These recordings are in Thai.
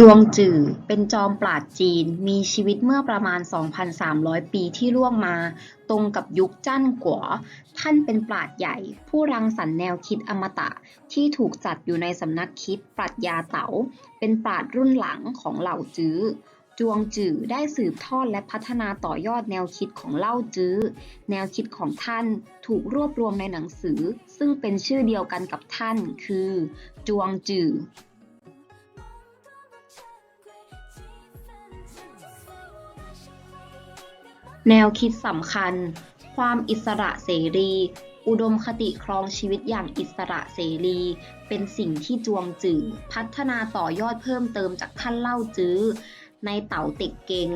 จวงจื่อ เป็นจอมปราชญ์จีน มีชีวิตเมื่อประมาณ 2,300 ปีที่ล่วงมา ตรงกับยุคจั้นก๋ว ท่านเป็นปราชญ์ใหญ่ ผู้รังสรรค์แนวคิดอมตะ ที่ถูกจัดอยู่ในสำนักคิดปรัชญาเต๋า เป็นปราชญ์รุ่นหลังของเหล่าจื้อจวงจื่อได้สืบทอดและพัฒนาต่อยอดแนวคิดของเล่าจื้อ แนวคิดของท่านถูกรวบรวมในหนังสือ ซึ่งเป็นชื่อเดียวกันกับท่าน คือ จวงจื่อ แนวคิดสำคัญ ความอิสระเสรี อุดมคติครองชีวิตอย่างอิสระเสรี เป็นสิ่งที่จวงจื่อพัฒนาต่อยอดเพิ่มเติมจากท่านเล่าจื้อ ในเต๋าเต็กเกง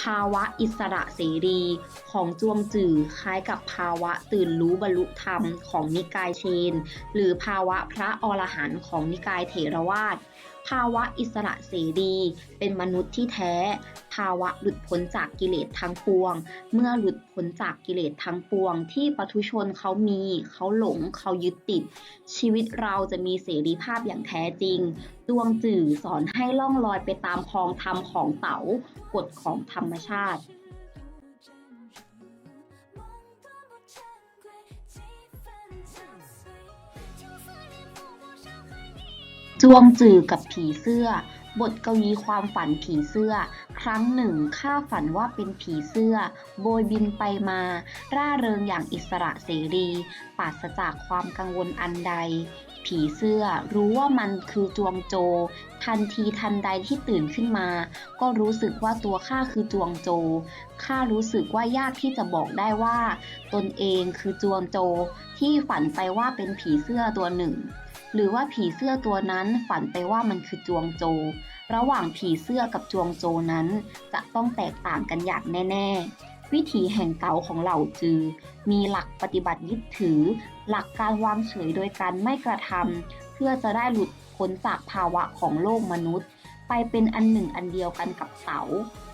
ภาวะอิสระเสรี ของจวงจื่อคล้ายกับภาวะตื่นรู้บรรลุธรรมของนิกายเชน หรือภาวะพระอรหันต์ของนิกายเถรวาท ภาวะอิสระเสรี เป็นมนุษย์ที่แท้ ภาวะหลุดพ้นจากกิเลสทั้งปวง เมื่อหลุดพ้นจากกิเลสทั้งปวง ที่ปัทุชนเขามี เขาหลง เขายึดติด ชีวิตเราจะมีเสรีภาพอย่างแท้จริง ดวงจื่อสอนให้ล่องลอยไปตามคลองธรรมของเต๋ากฎของธรรมชาติ จวงจือกับผีเสื้อ บทกวีความฝันผีเสื้อ ครั้งหนึ่งข้าฝันว่าเป็นผีเสื้อ โบยบินไปมา ร่าเริงอย่างอิสระเสรีปราศจากความกังวลอันใด ผีเสื้อรู้ว่ามันคือจวงโจ ทันทีทันใดที่ตื่นขึ้นมา ก็รู้สึกว่าตัวข้าคือจวงโจข้ารู้สึกว่ายากที่จะบอกได้ว่า ตนเองคือจวงโจ ที่ฝันไปว่าเป็นผีเสื้อตัวหนึ่ง หรือว่าผีเสื้อตัวนั้นฝันไปว่ามันคือจวงโจ ระหว่างผีเสื้อกับจวงโจนั้นจะต้องแตกต่างกันอย่างแน่ ๆ วิถีแห่งเก๋าของเหล่าจือ มีหลักปฏิบัติยึดถือ หลักการวางเฉยโดยการไม่กระทำเพื่อจะได้หลุดพ้นจากภาวะของโลกมนุษย์ ไปเป็นอันหนึ่งอันเดียวกันกับเต๋า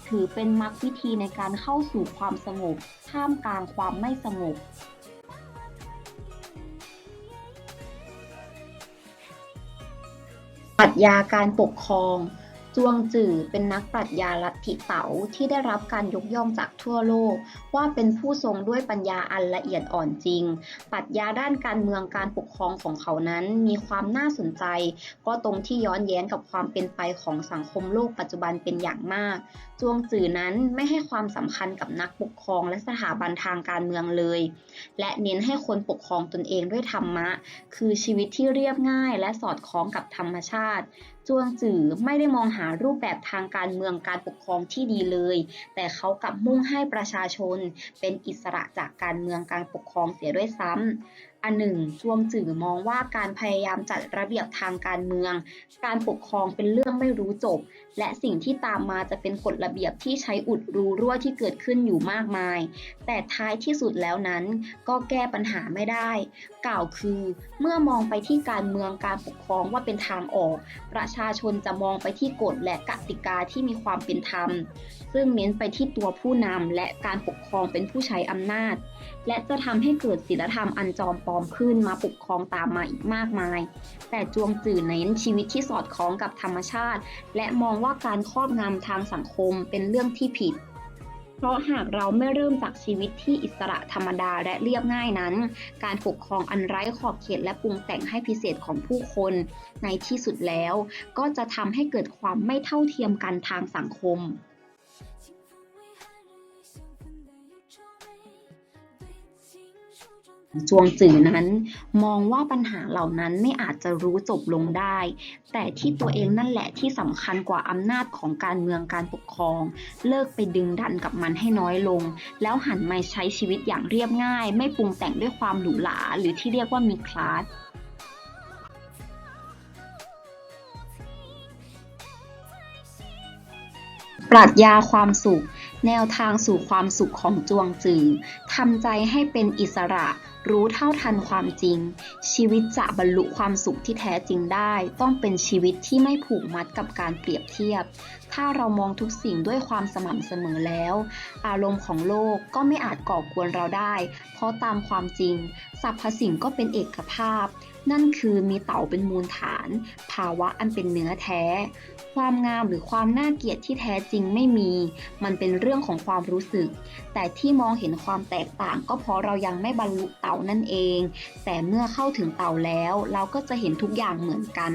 ถือเป็นมรรควิธีในการเข้าสู่ความสงบท่ามกลางความไม่สงบ รัชญาการปกครอง จวงจื่อเป็นนักปรัชญาลัทธิเต๋าที่ได้รับการยกย่องจากทั่วโลก ว่าเป็นผู้ทรงด้วยปัญญาอันละเอียดอ่อนจริง ปรัชญาด้านการเมืองการปกครองของเขานั้นมีความน่าสนใจ ก็ตรงที่ย้อนแย้งกับความเป็นไปของสังคมโลกปัจจุบันเป็นอย่างมาก จวงจื่อนั้นไม่ให้ความสำคัญกับนักปกครองและสถาบันทางการเมืองเลย และเน้นให้คนปกครองตนเองด้วยธรรมะ คือชีวิตที่เรียบง่ายและสอดคล้องกับธรรมชาติจวงจื่อไม่ได้มองหารูปแบบทางการเมืองการปกครองที่ดีเลย แต่เขากลับมุ่งให้ประชาชนเป็นอิสระจากการเมืองการปกครองเสียด้วยซ้ำ อันหนึ่งจวงจื่อมองว่าการพยายามจัดระเบียบทางการเมือง การปกครองเป็นเรื่องไม่รู้จบ และสิ่งที่ตามมาจะเป็นกฎระเบียบที่ใช้อุดรูรั่วที่เกิดขึ้นอยู่มากมาย แต่ท้ายที่สุดแล้วนั้นก็แก้ปัญหาไม่ได้ กล่าวคือ เมื่อมองไปที่การเมืองการปกครองว่าเป็นทางออก ประชาชนจะมองไปที่กฎและกติกาที่มีความเป็นธรรม ซึ่งเน้นไปที่ตัวผู้นำและการปกครองเป็นผู้ใช้อำนาจ และจะทำให้เกิดศีลธรรมอันจอมปลอมขึ้นมาปกครองตามมาอีกมากมาย แต่จวงจื่อเน้นชีวิตที่สอดคล้องกับธรรมชาติ และมองว่าการครอบงำทางสังคมเป็นเรื่องที่ผิด เพราะหากเราไม่เริ่มจากชีวิตที่อิสระธรรมดาและเรียบง่ายนั้น การปกครองอันไร้ขอบเขตและปรุงแต่งให้พิเศษของผู้คน ในที่สุดแล้ว ก็จะทำให้เกิดความไม่เท่าเทียมกันทางสังคม จวงจื่อนั้น มองว่าปัญหาเหล่านั้นไม่อาจจะรู้จบลงได้ แต่ที่ตัวเองนั่นแหละที่สำคัญกว่าอำนาจของการเมืองการปกครอง เลิกไปดึงดันกับมันให้น้อยลง แล้วหันมาใช้ชีวิตอย่างเรียบง่าย ไม่ปรุงแต่งด้วยความหรูหราหรือที่เรียกว่ามีคลาสปรัชญาความสุข แนวทางสู่ความสุขของจวงจือทำใจให้เป็นอิสระ รู้เท่าทันความจริง ชีวิตจะบรรลุความสุขที่แท้จริงได้ ต้องเป็นชีวิตที่ไม่ผูกมัดกับการเปรียบเทียบ ถ้าเรามองทุกสิ่งด้วยความสม่ำเสมอแล้ว อารมณ์ของโลกก็ไม่อาจก่อกวนเราได้ เพราะตามความจริงสรรพสิ่งก็เป็นเอกภาพ นั่นคือมีเต่าเป็นมูลฐาน ภาวะอันเป็นเนื้อแท้ ความงามหรือความน่าเกลียดที่แท้จริงไม่มี มันเป็นเรื่องของความรู้สึก แต่ที่มองเห็นความแตกต่าง ก็เพราะเรายังไม่บรรลุเต่านั่นเอง แต่เมื่อเข้าถึงเต่าแล้ว เราก็จะเห็นทุกอย่างเหมือนกัน